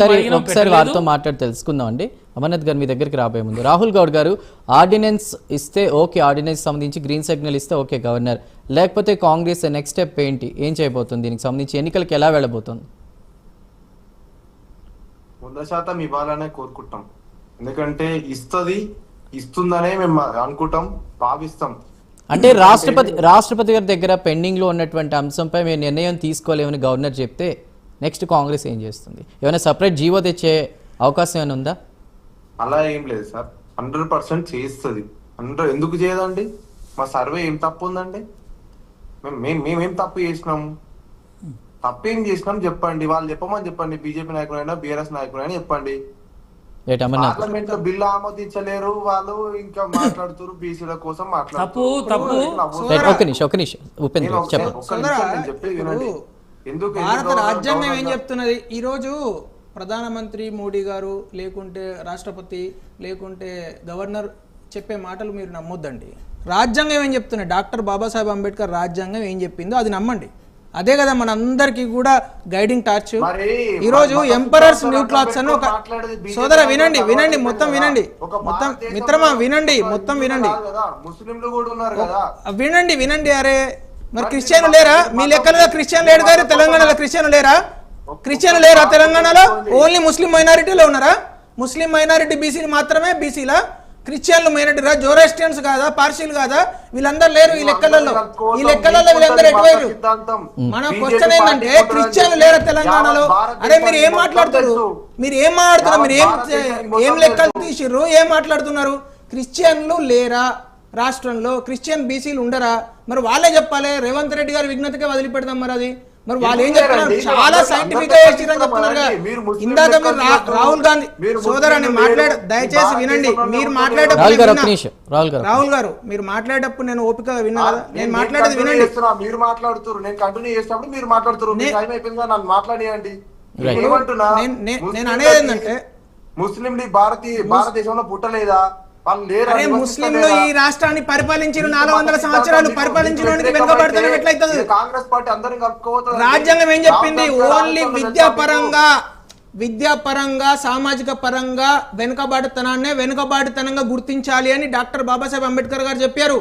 ఒకసారి అడిగినా ఒకసారి. వారితో మాట్లాడి తెలుసుకుందాం అండి అమర్నాథ్ గారు మీ దగ్గరికి రాబోయే ముందు. రాహుల్ గౌడ్ గారు ఆర్డినెన్స్ ఇస్తే ఓకే ఆర్డినెన్స్ సంబంధించి గ్రీన్ సిగ్నల్ ఇస్తే ఓకే గవర్నర్. లేకపోతే కాంగ్రెస్ నెక్స్ట్ స్టెప్ ఏంటి? ఏం చేయబోతుంది? దీనికి సంబంధించి ఎన్నికలకు ఎలా వెళ్ళబోతుంది? వంద శాతం ఇవ్వాలనే కోరుకుంటాం. ఎందుకంటే ఇస్తది ఇస్తుందనే మేము అనుకుంటాం భావిస్తాం. అంటే రాష్ట్రపతి రాష్ట్రపతి గారి దగ్గర పెండింగ్లో ఉన్నటువంటి అంశంపై మేము నిర్ణయం తీసుకోలేమని గవర్నర్ చెప్తే నెక్స్ట్ కాంగ్రెస్ ఏం చేస్తుంది? ఏమైనా సపరేట్ జీవో తెచ్చే అవకాశం ఏమైనా ఉందా? అలా ఏం లేదు సార్. హండ్రెడ్ పర్సెంట్ చేస్తుంది. హండ్రెడ్ ఎందుకు చేయదండి? మా సర్వే ఏం తప్పు ఉందండి? మేము తప్పు చేసినాము? తప్పేం చేసినాం చెప్పండి. వాళ్ళు చెప్పమని చెప్పండి. బీజేపీ నాయకులైనా బీఆర్ఎస్ నాయకులైనా చెప్పండి. పార్లమెంట్లో బిల్లు ఆమోదించలేరు వాళ్ళు ఇంకా మాట్లాడుతారు. బీసీల కోసం తప్పు, మాట్లాడుతారు ఒక్క నిమిషం ఒక్క నిమిషం. ఉపేంద్ర చెప్పండి ఎందుకు భారత రాజ్యాంగం ఏం చెప్తున్నది? ఈరోజు ప్రధానమంత్రి మోడీ గారు లేకుంటే రాష్ట్రపతి లేకుంటే గవర్నర్ చెప్పే మాటలు మీరు నమ్మొద్దండి. రాజ్యాంగం ఏం చెప్తున్నది? డాక్టర్ బాబాసాహెబ్ అంబేద్కర్ రాజ్యాంగం ఏం చెప్పిందో అది నమ్మండి. అదే కదా మనందరికీ కూడా గైడింగ్ టార్చ్. ఈరోజు మన- ఎంపరర్స్ మన న్యూ క్లాత్స్ అని ఒక సోదర వినండి వినండి. మొత్తం వినండి. మొత్తం మిత్రమా వినండి మొత్తం వినండి. వినండి వినండి అరే. మరి క్రిస్టియన్ లేరా? మీ లెక్కలుగా క్రిస్టియన్ లేడు గారు తెలంగాణలో క్రిస్టియన్ లేరా? క్రిస్టియన్ లేరా తెలంగాణలో? ఓన్లీ ముస్లిం మైనారిటీలో ఉన్నారా? ముస్లిం మైనారిటీ బీసీలు మాత్రమే బీసీలా? క్రిస్టియన్లు మైనారిటీ రా? జోరెస్టియన్స్ కాదా? పార్సీలు కాదా? వీళ్ళందరూ లేరు ఈ లెక్కలలో. ఈ లెక్కలలో వీళ్ళందరూ ఎటువైరు? మన క్వశ్చన్ ఏంటంటే క్రిస్టియన్లు లేరా తెలంగాణలో? అరే మీరు ఏం మాట్లాడుతున్నారు? మీరు ఏం మాట్లాడుతున్నారు? మీరు ఏం ఏం లెక్కలు తీసిర్రు? ఏం మాట్లాడుతున్నారు? క్రిస్టియన్లు లేరా? రాష్ట్రంలో క్రిస్టియన్ బీసీలు ఉండరా? మరి వాళ్ళే చెప్పాలి. రేవంత్ రెడ్డి గారి విఘ్నతకే వదిలిపెడదాం మరి అది. మరి వాళ్ళు ఏం చెప్తున్నారు? చాలా? సైంటిఫిక్ చెప్తున్నారు ఇందాక మీరు రాహుల్ గాంధీ సోదరాన్ని మాట్లాడ. దయచేసి వినండి. మీరు మాట్లాడేటప్పుడు రాహుల్ గారు మీరు మాట్లాడేటప్పుడు నేను ఓపికగా విన్నా కదా. నేను మాట్లాడేది వినండి. మీరు మాట్లాడుతున్నారు నేను కంటిన్యూ చేసినప్పుడు మీరు మాట్లాడుతున్నారు టైం అయిపోయింది నన్ను మాట్లాడియండి. నేను అనేది ఏంటంటే ముస్లింలు భారతీయ భారతదేశంలో పుట్టలేదా? అరే ముస్లింలు ఈ రాష్ట్రాన్ని పరిపాలించిన నాలుగు వందల సంవత్సరాలు పరిపాలించిన వాడికి వెనుకబడతాం ఎట్లయితుంది కాంగ్రెస్ పార్టీ అందరం కలుపుకోవద్దు రాజ్యాంగం ఏం చెప్పింది? ఓన్లీ విద్యాపరంగా విద్యాపరంగా సామాజిక పరంగా వెనుకబాటుతనాన్నే వెనుకబాటుతనంగా గుర్తించాలి అని డాక్టర్ బాబాసాహెబ్ అంబేద్కర్ గారు చెప్పారు.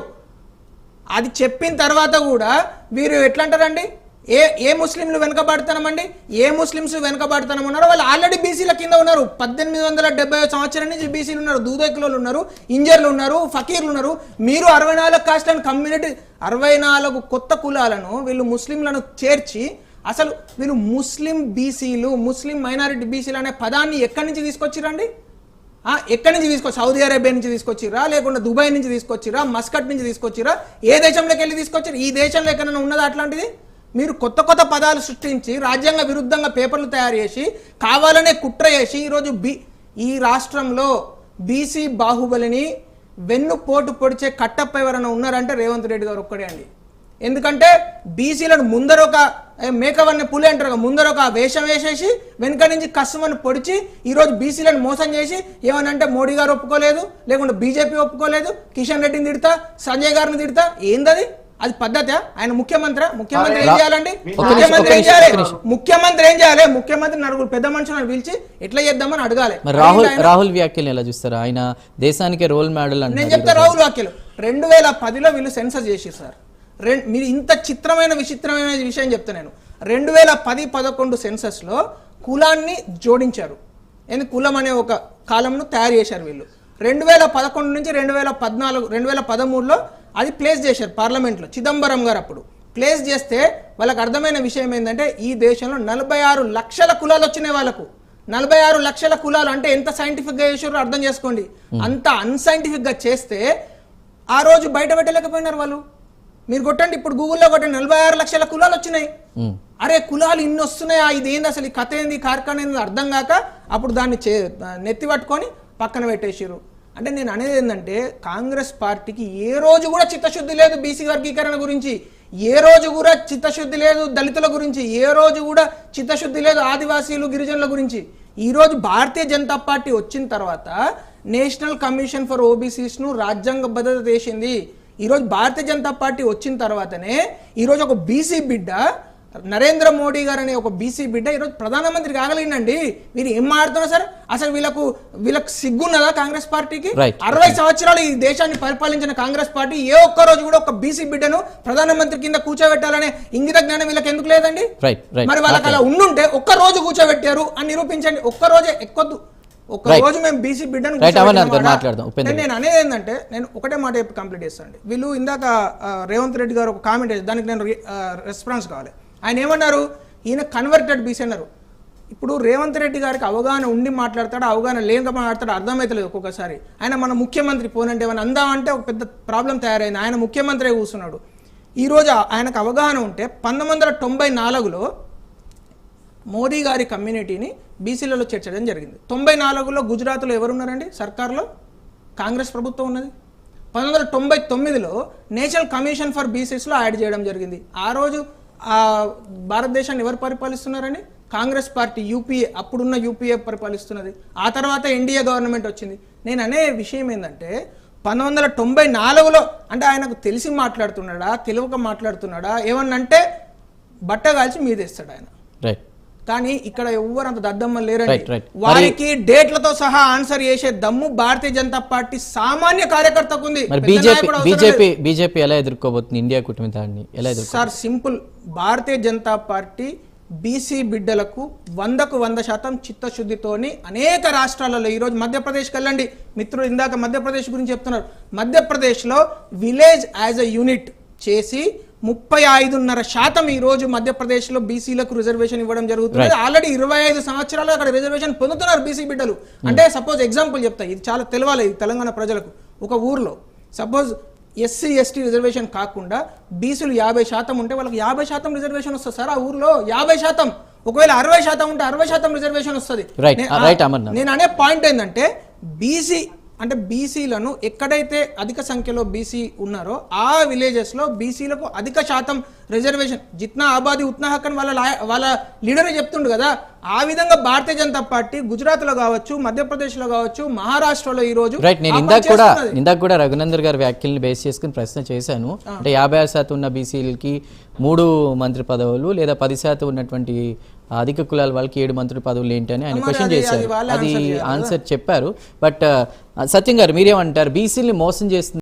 అది చెప్పిన తర్వాత కూడా వీరు ఎట్లా అంటారండి ఏ ఏ ముస్లింలు వెనకబడతానమండి ఏ ముస్లిమ్స్ వెనుకబాడుతనం ఉన్నారో వాళ్ళు ఆల్రెడీ బీసీల కింద ఉన్నారు. పద్దెనిమిది వందల డెబ్బై సంవత్సరం నుంచి బీసీలు ఉన్నారు. దూదకులు ఉన్నారు ఇంజర్లు ఉన్నారు ఫకీర్లు ఉన్నారు. మీరు అరవై నాలుగు కాస్ట్ అండ్ కమ్యూనిటీ అరవై నాలుగు కొత్త కులాలను వీళ్ళు ముస్లింలను చేర్చి అసలు వీళ్ళు ముస్లిం బీసీలు ముస్లిం మైనారిటీ బీసీలు అనే పదాన్ని ఎక్కడి నుంచి తీసుకొచ్చిరండి ఎక్కడి నుంచి తీసుకొచ్చి సౌదీ అరేబియా నుంచి తీసుకొచ్చిరా లేకుంటే దుబాయ్ నుంచి తీసుకొచ్చిరా మస్కట్ నుంచి తీసుకొచ్చిరా ఏ దేశంలోకి వెళ్ళి తీసుకొచ్చారు ఈ దేశంలో ఎక్కడైనా ఉన్నదా అట్లాంటిది? మీరు కొత్త కొత్త పదాలు సృష్టించి రాజ్యాంగ విరుద్ధంగా పేపర్లు తయారు చేసి కావాలనే కుట్ర చేసి ఈరోజు బి ఈ రాష్ట్రంలో బీసీ బాహుబలిని వెన్ను పోటు పొడిచే కట్టప్ప ఎవరైనా ఉన్నారంటే రేవంత్ రెడ్డి గారు ఒక్కడే అండి. ఎందుకంటే బీసీలను ముందర ఒక మేకవన్న పులి అంటారు ముందర ఒక వేషం వేసేసి వెనుక నుంచి కష్టమని పొడిచి ఈరోజు బీసీలను మోసం చేసి ఏమనంటే మోడీ గారు ఒప్పుకోలేదు లేకుంటే బీజేపీ ఒప్పుకోలేదు కిషన్ రెడ్డిని తిడతా సంజయ్ గారిని తిడతా ఏందది? అది పద్ధతి ఆయన ముఖ్యమంత్రి ముఖ్యమంత్రి ఏం చేయాలండి? ముఖ్యమంత్రి ఏం చేయాలి. ముఖ్యమంత్రి ఏం చేయాలి? ముఖ్యమంత్రి నలుగురు పెద్ద మనుషులను పిలిచి ఎట్లా చేద్దామని అడగాలి. మరి రాహుల్ రాహుల్ వ్యాఖ్యలు ఎలా చూస్తారు? ఆయన దేశానికి రోల్ మోడల్ నేను అంటున్నారు చెప్తా రాహుల్ వాక్యలు రెండు వేల పదిలో వీళ్ళు సెన్సస్ చేసి సార్. మీరు ఇంత చిత్రమైన విచిత్రమైన విషయం చెప్తా నేను. రెండు వేల పది పదకొండు సెన్సస్లో కులాన్ని జోడించారు. ఎందుకు కులం అనే ఒక కాలంను తయారు చేశారు వీళ్ళు. రెండు వేల పదకొండు నుంచి రెండు వేల పద్నాలుగు రెండు వేల పదమూడులో అది ప్లేస్ చేశారు పార్లమెంట్లో చిదంబరం గారు అప్పుడు. ప్లేస్ చేస్తే వాళ్ళకి అర్థమైన విషయం ఏంటంటే ఈ దేశంలో నలభై ఆరు లక్షల కులాలు వచ్చినాయి వాళ్ళకు. నలభై ఆరు లక్షల కులాలు అంటే ఎంత సైంటిఫిక్గా చేసారో అర్థం చేసుకోండి. అంత అన్సైంటిఫిక్గా చేస్తే ఆ రోజు బయట పెట్టలేకపోయినారు వాళ్ళు. మీరు కొట్టండి ఇప్పుడు గూగుల్లో కొట్టండి నలభై ఆరు లక్షల కులాలు వచ్చినాయి. అరే కులాలు ఇన్ని వస్తున్నాయా? ఇది ఏంది అసలు? ఈ కథ ఏంది? కార్ఖాన ఏంది? అర్థం కాక అప్పుడు దాన్ని చే నెత్తి పట్టుకొని పక్కన పెట్టేసిరు అంటే నేను అనేది ఏంటంటే కాంగ్రెస్ పార్టీకి ఏ రోజు కూడా చిత్తశుద్ధి లేదు బీసీ వర్గీకరణ గురించి. ఏ రోజు కూడా చిత్తశుద్ధి లేదు దళితుల గురించి. ఏ రోజు కూడా చిత్తశుద్ధి లేదు ఆదివాసీలు గిరిజనుల గురించి. ఈరోజు భారతీయ జనతా పార్టీ వచ్చిన తర్వాత నేషనల్ కమిషన్ ఫర్ ఓబీసీస్ను రాజ్యాంగ భద్రత చేసింది. ఈరోజు భారతీయ జనతా పార్టీ వచ్చిన తర్వాతనే ఈరోజు ఒక బీసీ బిడ్డ నరేంద్ర మోడీ గారు అనే ఒక బీసీ బిడ్డ ఈరోజు ప్రధానమంత్రి కాగలిగిందండి మీరు ఏం మాట్లాడుతున్నారు సార్ అసలు వీళ్ళకు వీళ్ళకి సిగ్గున్నదా కాంగ్రెస్ పార్టీకి. అరవై సంవత్సరాలు ఈ దేశాన్ని పరిపాలించిన కాంగ్రెస్ పార్టీ ఏ ఒక్క రోజు కూడా ఒక బీసీ బిడ్డను ప్రధానమంత్రి కింద కూర్చోబెట్టాలనే ఇంగిత జ్ఞానం వీళ్ళకి ఎందుకు లేదండి? మరి వాళ్ళకి అలా ఉండుంటే ఒక్క రోజు కూర్చోబెట్టారు అని నిరూపించండి. ఒక్క రోజే ఎక్కొద్దు. ఒక్క Right. రోజు మేము బీసీ బిడ్డను నేను- అనేది ఏంటంటే నేను ఒకటే మాట చెప్పి కంప్లీట్ చేస్తానండి. వీళ్ళు ఇందాక రేవంత్ రెడ్డి గారు ఒక కామెంట్ దానికి నేను రెస్పాన్స్ కావాలి. ఆయన ఏమన్నారు? ఈయన కన్వర్టెడ్ బీసీ అన్నారు. ఇప్పుడు రేవంత్ రెడ్డి గారికి అవగాహన ఉండి మాట్లాడతాడు? అవగాహన లేక మాట్లాడతాడు? అర్థమవుతలేదు ఒక్కొక్కసారి. ఆయన మన ముఖ్యమంత్రి పోనంటే ఏమైనా అందామంటే ఒక పెద్ద ప్రాబ్లం తయారైంది. ఆయన ముఖ్యమంత్రి కూర్చున్నాడు. ఈరోజు ఆయనకు అవగాహన ఉంటే పంతొమ్మిది వందల తొంభై నాలుగులో మోదీ గారి కమ్యూనిటీని బీసీలలో చేర్చడం జరిగింది. తొంభై నాలుగులో గుజరాత్లో ఎవరున్నారండి? సర్కార్లో? కాంగ్రెస్ ప్రభుత్వం ఉన్నది. పంతొమ్మిది వందల తొంభై తొమ్మిదిలో నేషనల్ కమిషన్ ఫర్ బీసీస్లో యాడ్ చేయడం జరిగింది. ఆ రోజు భారతదేశాన్ని ఎవరు పరిపాలిస్తున్నారని? కాంగ్రెస్ పార్టీ యూపీఏ అప్పుడున్న యూపీఏ పరిపాలిస్తున్నది. ఆ తర్వాత ఎన్డీఏ గవర్నమెంట్ వచ్చింది. నేను అనే విషయం ఏంటంటే పంతొమ్మిది వందల తొంభై నాలుగులో అంటే ఆయనకు తెలిసి మాట్లాడుతున్నాడా తెలియక మాట్లాడుతున్నాడా ఏమన్నంటే బట్ట కాల్చి మీదేస్తాడు ఆయన. రైట్ కానీ ఇక్కడ ఎవ్వరు అంత దద్దమ్మ లేరండి. వారికి డేట్లతో సహా ఆన్సర్ చేసే దమ్ము భారతీయ జనతా పార్టీ సామాన్య కార్యకర్తకు ఉంది. బీజేపీ. బీజేపీ ఎలా ఎదుర్కోబోతుంది ఇండియా కూటమి దాన్ని? ఎలా sir simple. Bharatiya Janata party BC బిడ్డలకు వందకు వంద శాతం చిత్తశుద్ధితోని అనేక రాష్ట్రాలలో ఈరోజు మధ్యప్రదేశ్కి వెళ్ళండి. మిత్రులు ఇందాక మధ్యప్రదేశ్ గురించి చెప్తున్నారు. మధ్యప్రదేశ్లో విలేజ్ యాజ్ అ యూనిట్ చేసి ముప్పై ఐదున్నర శాతం ఈ రోజు మధ్యప్రదేశ్లో బీసీలకు రిజర్వేషన్ ఇవ్వడం జరుగుతుంది. ఆల్రెడీ ఇరవై ఐదు సంవత్సరాలు అక్కడ రిజర్వేషన్ పొందుతున్నారు బీసీ బిడ్డలు. అంటే సపోజ్ ఎగ్జాంపుల్ చెప్తా ఇది చాలా తెలవాలి ఇది తెలంగాణ ప్రజలకు. ఒక ఊర్లో సపోజ్ ఎస్సీ ఎస్టీ రిజర్వేషన్ కాకుండా బీసీలు యాభై శాతం ఉంటే వాళ్ళకి యాభై శాతం రిజర్వేషన్ వస్తుంది. సార్ ఆ ఊర్లో యాభై శాతం ఒకవేళ అరవై శాతం ఉంటే అరవై శాతం రిజర్వేషన్ వస్తుంది. నేను అనే పాయింట్ ఏంటంటే బీసీ అంటే బీసీలను ఎక్కడైతే అధిక సంఖ్యలో బీసీ ఉన్నారో ఆ విలేజెస్లో బీసీలకు అధిక శాతం రిజర్వేషన్ జిత్నా ఆబాది ఉత్నా హక్ అని వాళ్ళ వాళ్ళ లీడరే చెప్తుండు కదా ఆ విధంగా భారతీయ జనతా పార్టీ గుజరాత్లో కావచ్చు మధ్యప్రదేశ్లో కావచ్చు మహారాష్ట్రలో ఈ రోజు రైట్ నేను ఇందాక కూడా. ఇందాక కూడా రఘునందర్ గారి వ్యాఖ్యల్ని బేస్ చేసుకుని ప్రశ్న చేశాను. అంటే యాభై ఆరు శాతం ఉన్న బీసీలకి మూడు మంత్రి పదవులు లేదా పది శాతం ఉన్నటువంటి అధిక కులాల వాళ్ళకి ఏడు మంత్రి పదవులు ఏంటి అని ఆయన క్వశ్చన్ చేశారు. అది ఆన్సర్ చెప్పారు. బట్ సత్యం గారు మీరేమంటారు? బీసీని మోసం చేస్తుంది